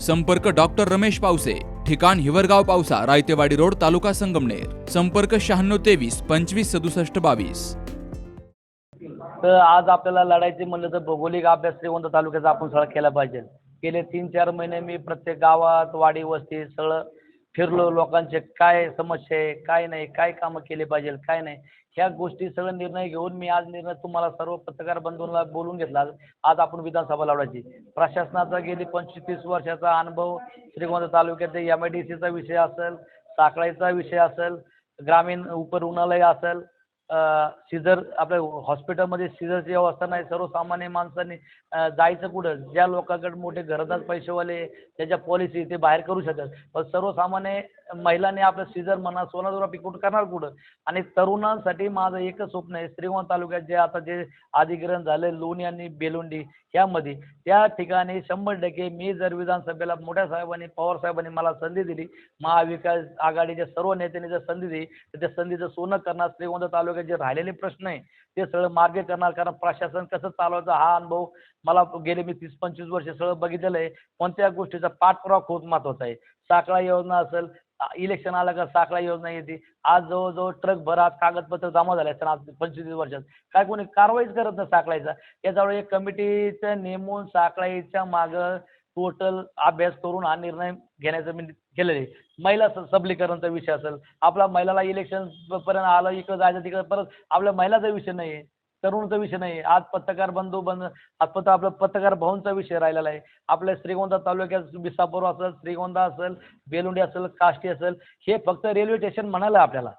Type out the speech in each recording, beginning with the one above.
संपर्क डॉक्टर रमेश पावसे ठिकाण हिवरगाव पावसा रायतेवाडी रोड तालुका संगमनेर. संपर्क शहाण्णव तेवीस पंचवीस सदुसष्ट बावीस. तर आज आपल्याला लढायचे म्हणलं तर भौगोलिक अभ्यास श्रीवंत तालुक्याचा आपण सगळा केला पाहिजे. गेले तीन चार महिने मी प्रत्येक गावात वाडी वस्ती सगळं फिरलो लोकांचे काय समस्या आहे काय नाही काय कामं केले पाहिजे काय नाही ह्या गोष्टी सगळं निर्णय घेऊन मी आज निर्णय तुम्हाला सर्व पत्रकार बंधूंना बोलून घेतला. आज आपण विधानसभा लावण्याची. प्रशासनाचा गेली पंचवीस तीस वर्षाचा अनुभव श्रीगोंदा तालुक्यात एम आय डी सीचा विषय असेल साखळाईचा विषय असेल ग्रामीण उपरुग्णालय असेल सिजर आपल्या हॉस्पिटलमध्ये सिजरची व्यवस्था नाही सर्वसामान्य माणसांनी जायचं कुठं? ज्या लोकांकडे मोठे घरदार पैसेवाले त्याच्या पॉलिसी ते बाहेर करू शकत पण सर्वसामान्य महिलांनी आपलं सिजर म्हणा सोनोग्राफी कुठं करणार कुठं? आणि तरुणांसाठी माझं एकच स्वप्न आहे श्रीगोंदा तालुक्यात जे आता जे अधिग्रहण झालं लोणी आणि बेलुंडी यामध्ये त्या ठिकाणी शंभर टक्के मी जर विधानसभेला मोठ्या साहेबांनी पवार साहेबांनी मला संधी दिली महाविकास आघाडीच्या सर्व नेत्यांनी जर संधी दिली तर त्या संधीचं सोनं करणार श्रीगोंदा तालुक्यात जे राहिलेले प्रश्न आहे ते सगळं मार्ग करणार. कारण प्रशासन कसं चालवायचं हा अनुभव मला गेले मी तीस पंचवीस वर्ष सगळं बघितलेलं आहे. कोणत्या गोष्टीचा पाठपुरावा खूप महत्त्वाचा आहे. साखळा योजना असेल इलेक्शन आलं का साखळा योजना येते. आज जवळजवळ ट्रक भरात कागदपत्र जमा झाले असतात आज पंचवीस वर्षात. काय कोणी कारवाईच करत नाही साखळायचा याच्यावर एक कमिटीचं नेमून साखळाईच्या मागं टोटल अभ्यास करून हा निर्णय घेण्याचं मी केलेलं आहे. महिला सबलीकरणचा विषय असेल आपला महिलाला इलेक्शन पर्यंत आलं इकडं जायचं तिकडं परत आपल्या महिलाचा विषय नाही आहे तरुणचा विषय नाही आज पत्रकार बंधू बंद आज पत्र आपला पत्रकार भवनचा विषय राहिलेला आहे. आपल्या श्रीगोंदा तालुक्यात विसापूर असेल श्रीगोंदा असेल बेलुंडी असेल काष्टी असेल हे फक्त रेल्वे स्टेशन म्हणालं आपल्याला.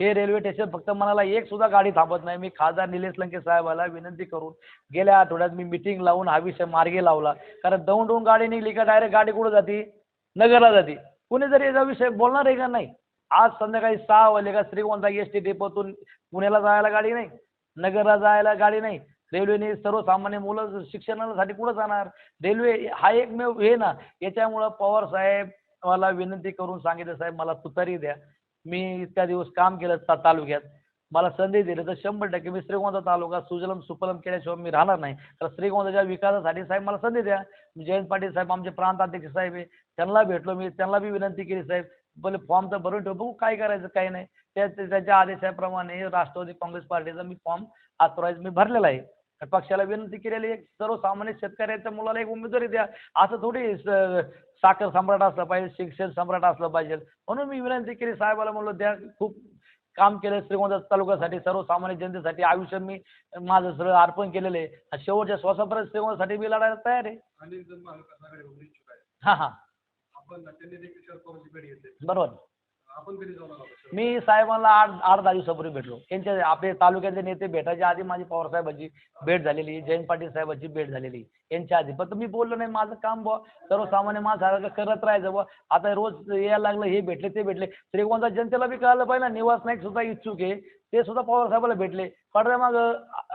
हे रेल्वे स्टेशन फक्त मनाला एक सुद्धा गाडी थांबत नाही. मी खासदार निलेश लंके साहेबाला विनंती करून गेल्या आठवड्यात मी मिटिंग लावून हा विषय मार्गे लावला. कारण दोन दोन गाडी निघली का डायरेक्ट गाडी कुठं जाती? नगरला जाते. कुणी जरी याचा विषय बोलणार आहे का नाही? आज संध्याकाळी सहा वाजले का श्रीगोंदा एस टी डेपोतून पुण्याला जायला गाडी नाही. नगरला जायला गाडी नाही. रेल्वेने सर्वसामान्य मुलं शिक्षणासाठी कुठं जाणार? रेल्वे हा एकमेव हे ना. याच्यामुळं पवार साहेब मला विनंती करून सांगितलं साहेब मला तुतारी द्या. मी इतक्या दिवस काम केलं ता तालुक्यात. मला संधी दिली तर शंभर टक्के मी श्रीगोंदा तालुका सुजलम सुफलम केल्याशिवाय मी राहणार नाही. तर श्रीगोंदाच्या विकासासाठी साहेब मला संधी द्या. जयंत पाटील साहेब आमचे प्रांताध्यक्ष साहेब आहे. त्यांना भेटलो मी. त्यांना बी विनंती केली साहेब. बोले फॉर्म तर भरून ठेव. बघू काय करायचं काय नाही. त्या त्याच्या आदेशाप्रमाणे राष्ट्रवादी काँग्रेस पार्टीचा मी फॉर्म ऑथोराईज मी भरलेला आहे. पक्षाला विनंती केलेली आहे सर्वसामान्य शेतकऱ्याच्या मुलाला एक उमेदवारी द्या. असं थोडी साखर सम्राट असलं पाहिजे शिक्षण सम्राट असलं पाहिजे. म्हणून मी विनंती केली साहेबाला म्हणलं द्या खूप काम केलं श्रीगोंदा तालुक्यासाठी सर्वसामान्य जनतेसाठी. आयुष्य मी माझं सगळं अर्पण केलेलं आहे. शेवटच्या श्वासापर्यंत श्रीगोंदासाठी मी लढायला तयार आहे. हां हां. बरोबर. मी साहेबांना आठ आठ दहा दिवसापूर्वी भेटलो. त्यांच्या आपले तालुक्याचे नेते भेटायच्या आधी माझी पवार साहेबांची भेट झालेली जयंत पाटील साहेबांची भेट झालेली यांच्या आधी. फक्त मी बोललो नाही माझं काम बुवा सर्वसामान्य माणसाला करत राहायचं बुवा. आता रोज यायला लागलं हे भेटले ते भेटले. श्रीगोंदा जनतेला बी कळालं पाहिजे ना निवास नाईक सुद्धा इच्छुक आहे. ते सुद्धा पवार साहेबाला भेटले. पडद्या मग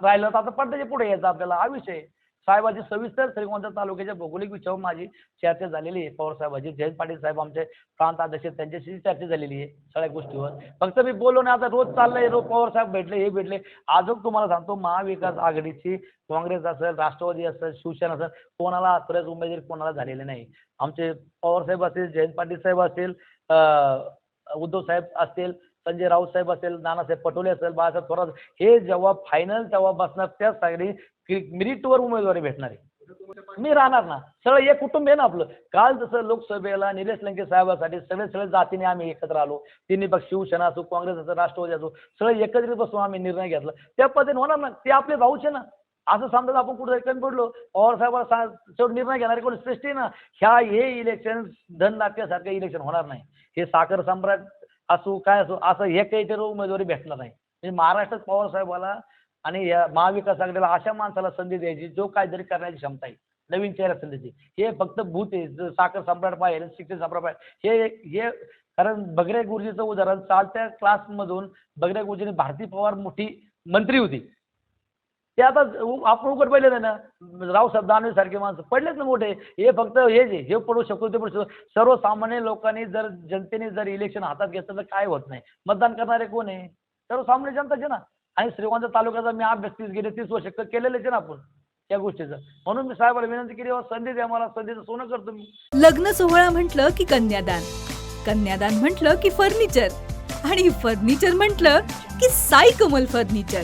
राहिलं तर आता पडद्याच्या पुढे यायचं आपल्याला. हा विषय आहे. साहेबाची सविस्तर श्रीगोंदा तालुक्याच्या भौगोलिक विचार माझी चर्चा झालेली आहे. पवार साहेबाची जयंत पाटील साहेब आमचे प्रांत अध्यक्ष त्यांच्याशी चर्चा झालेली आहे सगळ्या गोष्टीवर. फक्त मी बोललो नाही आता रोज चाललंय रोज पवार साहेब भेटले हे भेटले. आजच तुम्हाला सांगतो महाविकास आघाडीची काँग्रेस असेल राष्ट्रवादी असेल शिवसेना असेल कोणाला आत्ताच उमेदवारी कोणाला झालेले नाही. आमचे पवार साहेब असतील जयंत पाटील साहेब असतील उद्धव साहेब असतील संजय राऊतसाहेब असेल नानासाहेब पटोले असेल बाळासाहेब थोरात हे जेव्हा फायनल तेव्हा बसणार त्याच सगळी मिरिटवर उमेदवारी भेटणार आहे. मी राहणार ना. सगळं एक कुटुंब आहे ना आपलं. काल जसं लोकसभेला निलेश लंके साहेबासाठी सगळे सगळे जातीने आम्ही एकत्र आलो. तिन्ही पक्ष शिवसेना असो काँग्रेस असो राष्ट्रवादी असो सगळे एकत्रित बसून आम्ही निर्णय घेतला. त्या पद्धतीने होणार ना. ते आपले भाऊच आहे ना. असं समजा आपण कुठे कमी पडलो. पवार साहेबांना शेवट निर्णय घेणारे कोणी सृष्टी आहे ना? ह्या हे इलेक्शन धन नाट्यासारखं इलेक्शन होणार नाही. हे साखर सम्राट असो काय असो असं हे काही तर उमेदवारी भेटणार नाही. म्हणजे महाराष्ट्रात पवारसाहेबाला आणि या महाविकास आघाडीला अशा माणसाला संधी द्यायची जो काहीतरी करण्याची क्षमता आहे नवीन चेहरा संधीची हे फक्त भूत आहे साखर सम्राट पाहिजे शिक्षण सम्राट पाहिजे हे हे कारण बगरे गुरुजीचं उदाहरण चालत्या क्लासमधून बगरे गुरुजीने भारती पवार मोठी मंत्री होती. ते आता आपण उघड पडले नाही ना रावसाहेब दानवे सारखे माणसं पडलेच ना मोठे. हे फक्त हे जे हे पडू शकतो ते पडू शकतो सर्वसामान्य लोकांनी जर जनतेने जर इलेक्शन हातात घेतलं तर काय होत नाही. मतदान करणारे कोण आहे? सर्वसामान्य जनताचे ना. आणि श्रीगोंदा तालुक्याचा मी अभ्यास तीस गेले तीस वर्ष केलेलेच आहे ना आपण त्या गोष्टीचं. म्हणून मी साहेबाला विनंती केली संधी द्या मला संधीचं सोनं करतो मी लग्न सोहळा म्हटलं की कन्यादान. कन्यादान म्हटलं की फर्निचर. आणि फर्निचर म्हटलं की साई कमल फर्निचर.